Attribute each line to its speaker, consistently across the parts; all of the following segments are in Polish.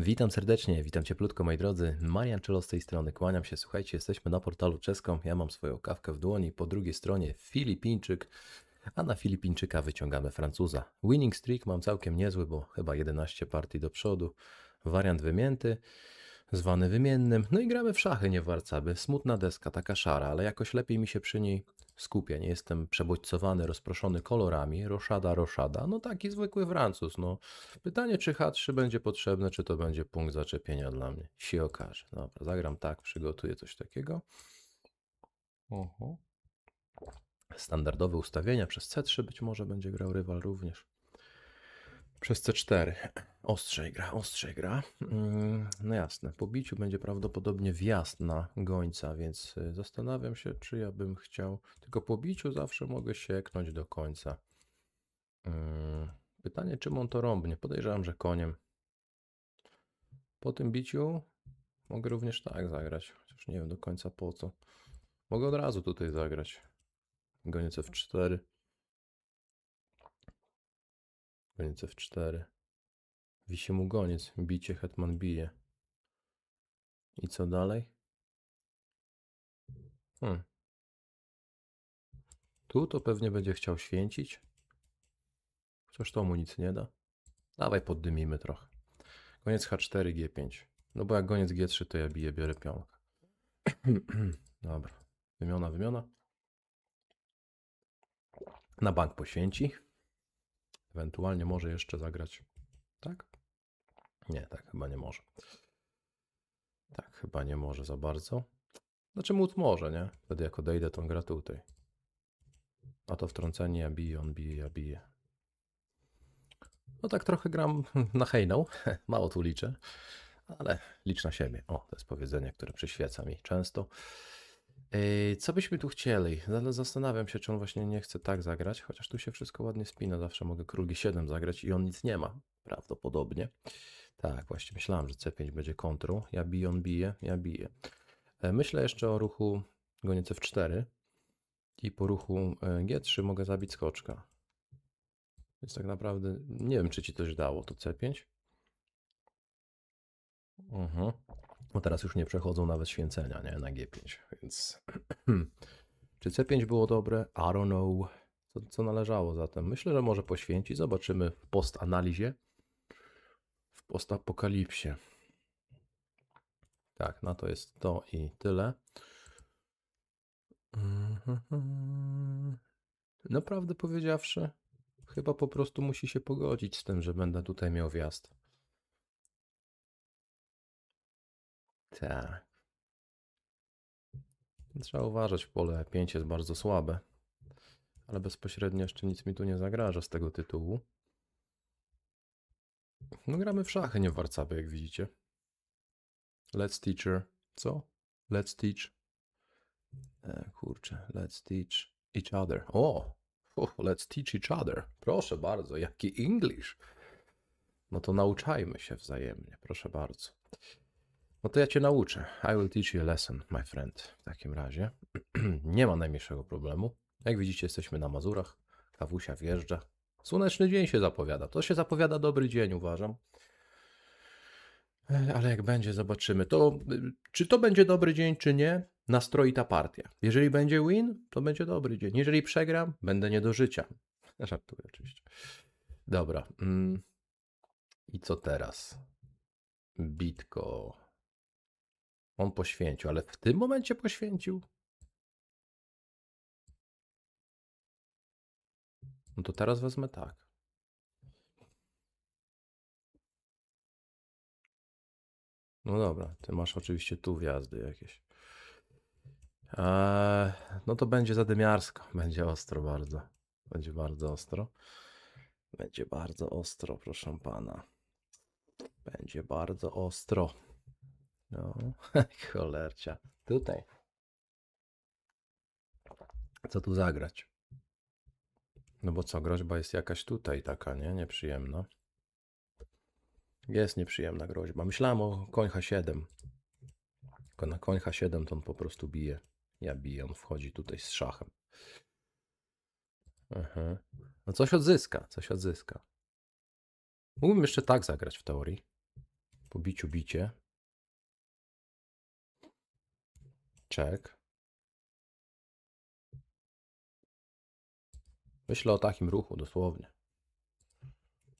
Speaker 1: Witam serdecznie, witam cieplutko moi drodzy. Marian Czelo z tej strony, kłaniam się. Słuchajcie, jesteśmy na portalu czeską. Ja mam swoją kawkę w dłoni, po drugiej stronie Filipińczyk, a na Filipińczyka wyciągamy Francuza. Winning streak mam całkiem niezły, bo chyba 11 partii do przodu. Wariant wymięty, zwany wymiennym. No i gramy w szachy, nie w warcaby. Smutna deska, taka szara, ale jakoś lepiej mi się przy niej skupia. Nie jestem przebodźcowany, rozproszony kolorami. Roszada, roszada. No taki zwykły Francuz. No. Pytanie, czy H3 będzie potrzebne, czy to będzie punkt zaczepienia dla mnie. Się okaże. Dobra, zagram tak, przygotuję coś takiego. Oho. Standardowe ustawienia. Przez C3 być może będzie grał rywal również. Przez C4. Ostrzej gra, ostrzej gra. Mm, No jasne, po biciu będzie prawdopodobnie wjazd na gońca, więc y, zastanawiam się, czy ja bym chciał. Tylko po biciu zawsze mogę sieknąć do końca. Mm, Pytanie, czym on to rąbnie? Podejrzewam, że koniem. Po tym biciu mogę również tak zagrać, chociaż nie wiem do końca po co. Mogę od razu tutaj zagrać. Goniec F4. Goniec F4. Wisi mu goniec. Bicie, hetman bije. I co dalej? Hmm. Tu to pewnie będzie chciał święcić. Chociaż to mu nic nie da. Dawaj poddymimy trochę. Goniec H4, G5. No bo jak goniec G3, to ja biję, biorę pionkę. Dobra. Wymiona, wymiona. Na bank poświęci. Ewentualnie może jeszcze zagrać. Tak? Nie, tak chyba nie może. Tak, chyba nie może za bardzo. Znaczy móc może, nie? Wtedy jak odejdę, to on gra tutaj. A to wtrącenie, ja biję, on bije, ja biję. No tak trochę gram na hejną. Mało tu liczę. Ale licz na siebie. O, to jest powiedzenie, które przyświeca mi często. Yy, Co byśmy tu chcieli? Ale zastanawiam się, czy on właśnie nie chce tak zagrać, chociaż tu się wszystko ładnie spina. Zawsze mogę król G7 zagrać i on nic nie ma. Prawdopodobnie. Tak, właśnie myślałem, że C5 będzie kontrą. Ja biję, on bije, ja biję. E, Myślę jeszcze o ruchu goniec F4 i po ruchu e, G3 mogę zabić skoczka. Więc tak naprawdę nie wiem, czy ci coś dało to C5. Mhm. Bo teraz już nie przechodzą nawet święcenia, nie? Na G5, więc... Czy C5 było dobre? I don't know. Co, co należało zatem? Myślę, że może poświęcić. Zobaczymy w postanalizie. W postapokalipsie. Tak, no to jest to i tyle. Naprawdę powiedziawszy, chyba po prostu musi się pogodzić z tym, że będę tutaj miał wjazd. Tak. Trzeba uważać, pole 5 jest bardzo słabe. Ale bezpośrednio jeszcze nic mi tu nie zagraża z tego tytułu. No gramy w szachy, nie w warcaby, jak widzicie. Let's teacher. Co? Let's teach. E, kurczę, let's teach each other. O! Let's teach each other. Proszę bardzo, jaki English. No to nauczajmy się wzajemnie, proszę bardzo. No to ja cię nauczę. I will teach you a lesson, my friend. W takim razie. Nie ma najmniejszego problemu. Jak widzicie, jesteśmy na Mazurach. Kawusia wjeżdża. Słoneczny dzień się zapowiada. To się zapowiada dobry dzień, uważam. E, Ale jak będzie, zobaczymy. To, y, czy to będzie dobry dzień, czy nie, nastroi ta partia. Jeżeli będzie win, to będzie dobry dzień. Jeżeli przegram, będę nie do życia. Żartuję oczywiście. Dobra. mm. I co teraz? Bitko. On poświęcił, ale w tym momencie poświęcił. No to teraz wezmę tak. No dobra, ty masz oczywiście tu wjazdy jakieś. Eee, no to będzie zadymiarsko. Będzie ostro bardzo. Będzie bardzo ostro. Będzie bardzo ostro, proszę pana. Będzie bardzo ostro. No, cholercia. Tutaj. Co tu zagrać? No bo co, groźba jest jakaś tutaj taka, nie? Nieprzyjemna. Jest nieprzyjemna groźba. Myślałem o koń H7. Tylko na koń H7 to on po prostu bije. Ja biję, on wchodzi tutaj z szachem. Aha. No coś odzyska, coś odzyska. Mógłbym jeszcze tak zagrać w teorii. Po biciu bicie. Czek. Myślę o takim ruchu, dosłownie.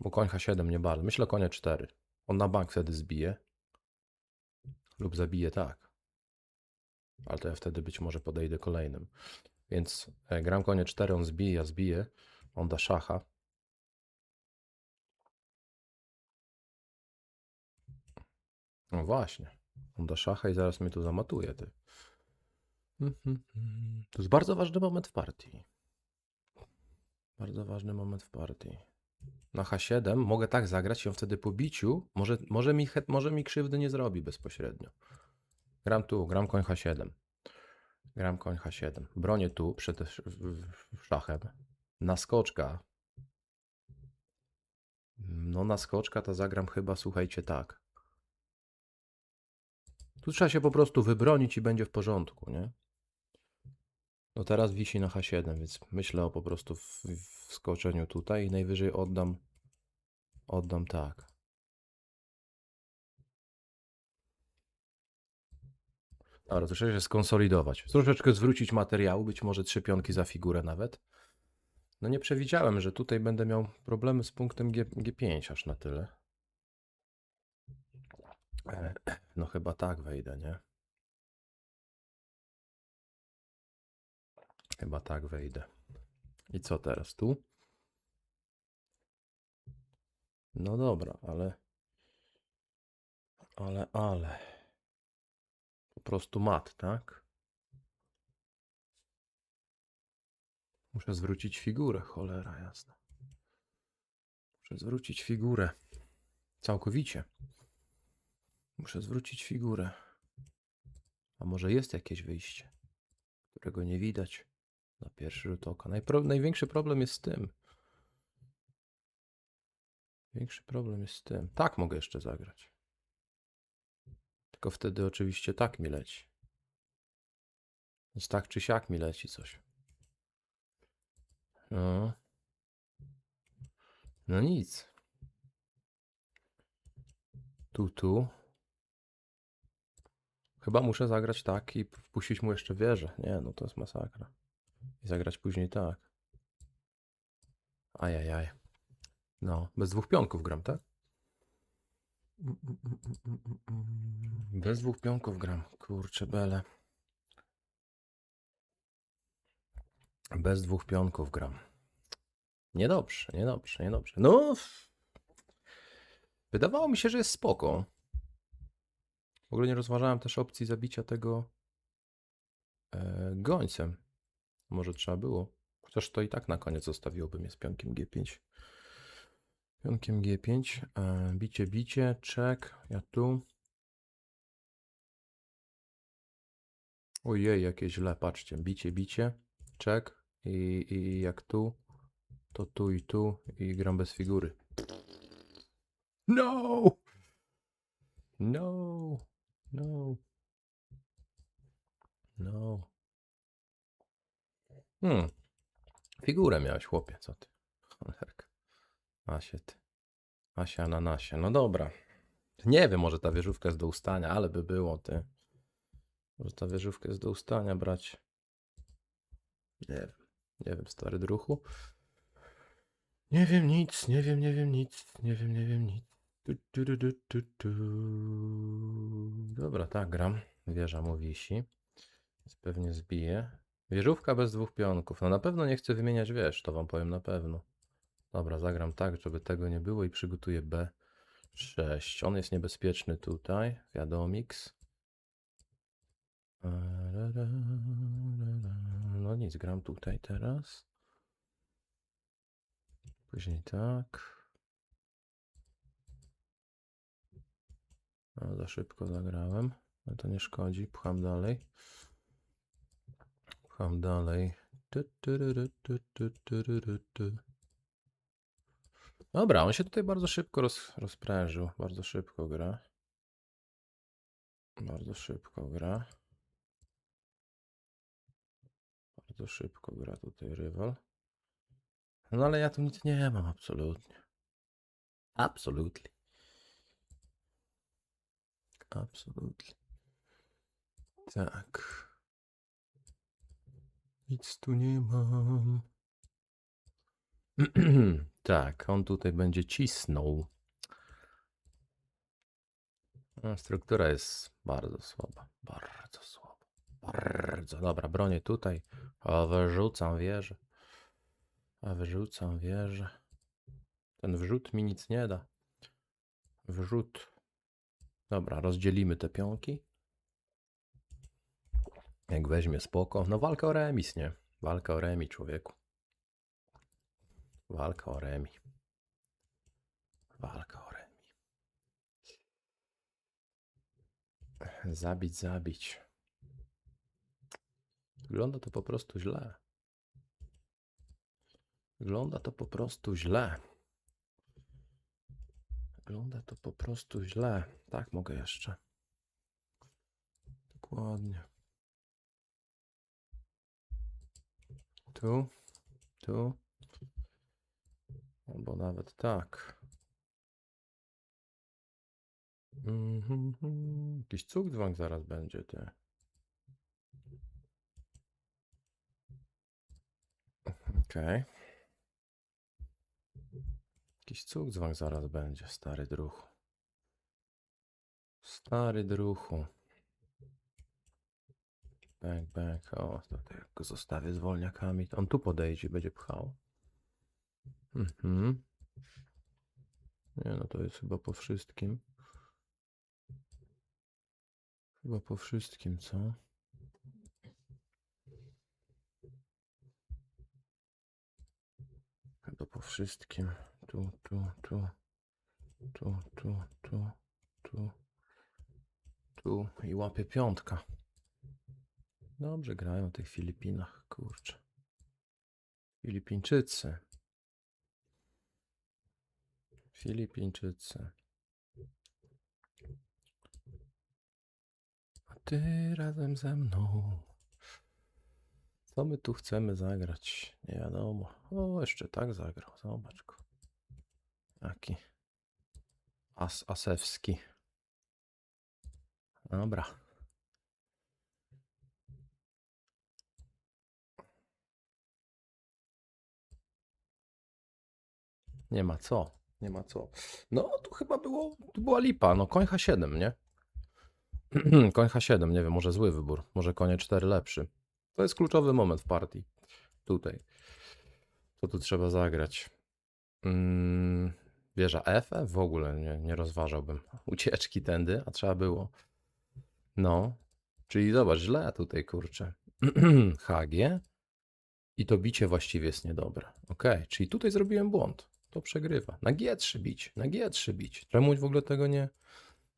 Speaker 1: Bo koń H7 nie bardzo. Myślę konie 4. On na bank wtedy zbije. Lub zabije tak. Ale to ja wtedy być może podejdę kolejnym. Więc e, gram konie 4, on zbije, ja. On da szacha. No właśnie. On da szacha i zaraz mnie tu zamatuje. Ty. To jest bardzo ważny moment w partii. Bardzo ważny moment w partii. Na H7 mogę tak zagrać on wtedy po biciu może, może, mi, może mi krzywdy nie zrobi bezpośrednio. Gram tu, gram koń H7. Gram koń H7. Bronię tu przed szachem. Naskoczka. No naskoczka to zagram chyba, słuchajcie, tak. Tu trzeba się po prostu wybronić i będzie w porządku, nie? No teraz wisi na H7, więc myślę o po prostu wskoczeniu tutaj i najwyżej oddam oddam tak. Dobra, troszeczkę się skonsolidować. Troszeczkę zwrócić materiału, być może trzy pionki za figurę nawet. No nie przewidziałem, że tutaj będę miał problemy z punktem G, G5 aż na tyle. E, No chyba tak wejdę, nie? Chyba tak wejdę. I co teraz tu? No dobra, ale. Ale, ale. Po prostu mat, tak? Muszę zwrócić figurę, cholera jasna. Muszę zwrócić figurę. Całkowicie. Muszę zwrócić figurę. A może jest jakieś wyjście, którego nie widać na pierwszy rzut oka. Najpro... Największy problem jest z tym. Większy problem jest z tym. Tak mogę jeszcze zagrać. Tylko wtedy oczywiście tak mi leci. Więc tak czy siak mi leci coś. No. No nic. Tu, tu. Chyba muszę zagrać tak i wpuścić mu jeszcze wieżę. Nie, no to jest masakra. I zagrać później tak. Ajajaj. No, bez dwóch pionków gram, tak? Bez dwóch pionków gram. Kurczę, bele. Bez dwóch pionków gram. Niedobrze, niedobrze, niedobrze. No, wydawało mi się, że jest spoko. W ogóle nie rozważałem też opcji zabicia tego e, gońcem. Może trzeba było. Chociaż to i tak na koniec zostawiłoby mnie z pionkiem G5. Pionkiem G5. E, bicie, bicie, czek. Ja tu. Ojej, jakie źle, patrzcie. Bicie, bicie, czek. I, I jak tu, to tu i tu. I gram bez figury. No! No! No! No! Hmm. Figurę miałeś, chłopie, co ty? Cholerka. Asie ty. Asia ananasie. No dobra. Nie wiem, może ta wieżówka jest do ustania, ale by było, ty. Może ta wieżówka jest do ustania brać. Nie wiem. Nie wiem, stary druchu. Nie wiem nic, nie wiem, nie wiem nic, nie wiem, nie wiem nic. Tu, tu, tu, tu, tu. Dobra, tak, gram. Wieża mu wisi. Więc pewnie zbije. Wieżówka bez dwóch pionków. No na pewno nie chcę wymieniać wież, to wam powiem na pewno. Dobra, zagram tak, żeby tego nie było i przygotuję B6. On jest niebezpieczny tutaj, wiadomiks. No nic, gram tutaj teraz. Później tak. No, za szybko zagrałem, ale to nie szkodzi. Pcham dalej. Pcham dalej. Dobra, on się tutaj bardzo szybko roz, rozprężył. Bardzo szybko gra. Bardzo szybko gra. Bardzo szybko gra tutaj rywal. No ale ja tu nic nie mam, absolutnie. Absolutely. Absolutnie. Tak. Nic tu nie mam. tak, on tutaj będzie cisnął. Struktura jest bardzo słaba. Bardzo słaba. Bardzo. Dobra, bronię tutaj. A wyrzucam wieżę. A wyrzucam wieżę. Ten wrzut mi nic nie da. Wrzut. Dobra, rozdzielimy te pionki. Jak weźmie spoko. No walka o remis, nie? Walka o remi, człowieku. Walka o remi. Walka o remi. Zabić, zabić. Wygląda to po prostu źle. Wygląda to po prostu źle. Wygląda to po prostu źle. Tak, mogę jeszcze. Dokładnie. Tu, tu. Albo nawet tak. Mhm, Jakiś cugdwang zaraz będzie, ty. Okej. Jakiś cugdwang zaraz będzie, stary druhu. Stary druhu. Bang, bang. O, tutaj jak go zostawię z wolniakami. to On tu podejdzie, będzie pchał. Mhm. Nie, no to jest chyba po wszystkim. Chyba po wszystkim, co? Chyba po wszystkim. Tu, tu, tu. Tu, tu, tu, tu. Tu i łapie piątka. Dobrze grają w tych Filipinach, kurczę. Filipińczycy. Filipińczycy. A ty razem ze mną. Co my tu chcemy zagrać? Nie wiadomo. O, jeszcze tak zagrał. Zobacz go. Taki. As asewski. Dobra. Nie ma co. Nie ma co. No, tu chyba było, tu była lipa. No, koń H7, nie? koń H7, nie wiem, może zły wybór. Może konie 4 lepszy. To jest kluczowy moment w partii. Tutaj. Co tu trzeba zagrać? Mm, wieża F? W ogóle nie, nie rozważałbym ucieczki tędy, a trzeba było. No, czyli zobacz, źle tutaj, kurczę. HG i to bicie właściwie jest niedobre. Ok, czyli tutaj zrobiłem błąd. To przegrywa. Na G3 bić, na G3 bić. Czemu w ogóle tego nie,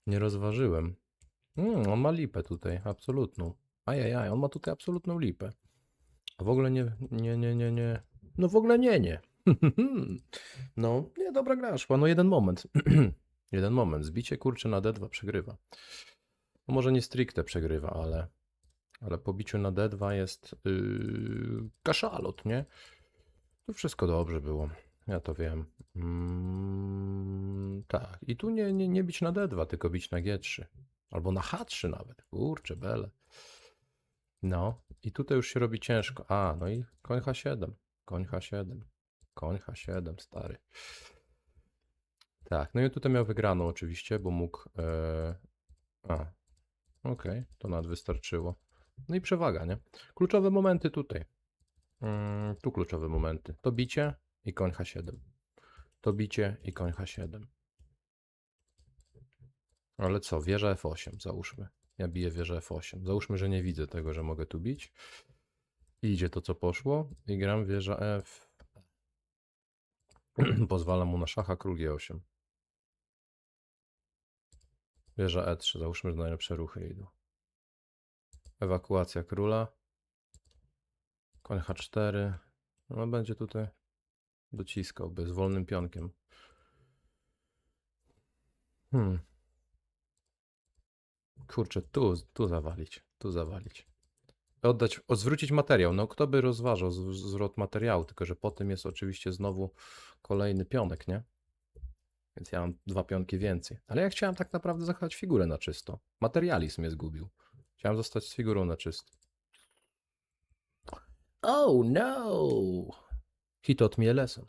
Speaker 1: nie rozważyłem? Mm, on ma lipę tutaj, absolutną. Ajajaj, on ma tutaj absolutną lipę. W ogóle nie, nie, nie, nie, nie. No w ogóle nie, nie. No, nie, dobra gra szła. No jeden moment. jeden moment. Zbicie kurczę na D2 przegrywa. No może nie stricte przegrywa, ale, ale po biciu na D2 jest yy, kaszalot, nie? Tu wszystko dobrze było. Ja to wiem. Mm, tak. I tu nie, nie, nie bić na D2, tylko bić na G3. Albo na H3 nawet. Kurczę, bele. No, i tutaj już się robi ciężko. A, no i koń H7. Koń H7. Koń H7, stary. Tak, no i tutaj miał wygraną oczywiście, bo mógł... E... A, okej, to nawet wystarczyło. No i przewaga, nie? Kluczowe momenty tutaj. Mm, tu kluczowe momenty. To bicie i koń H7. To bicie i koń H7. Ale co, wieża F8, załóżmy. Ja biję wieżę F8. Załóżmy, że nie widzę tego, że mogę tu bić. I idzie to, co poszło. I gram wieża F. Pozwalam mu na szacha, król G8. Wieża E3. Załóżmy, że najlepsze ruchy idą. Ewakuacja króla. Koń H4. No będzie tutaj dociskał, by z wolnym pionkiem. Hmm. Kurczę, tu, tu zawalić, tu zawalić. Oddać, zwrócić materiał. No kto by rozważał z- zwrot materiału, tylko że po tym jest oczywiście znowu kolejny pionek, nie? Więc ja mam dwa pionki więcej. Ale ja chciałem tak naprawdę zachować figurę na czysto. Materializm mnie zgubił. Chciałem zostać z figurą na czysto. Oh no! Hit od mnie lesson.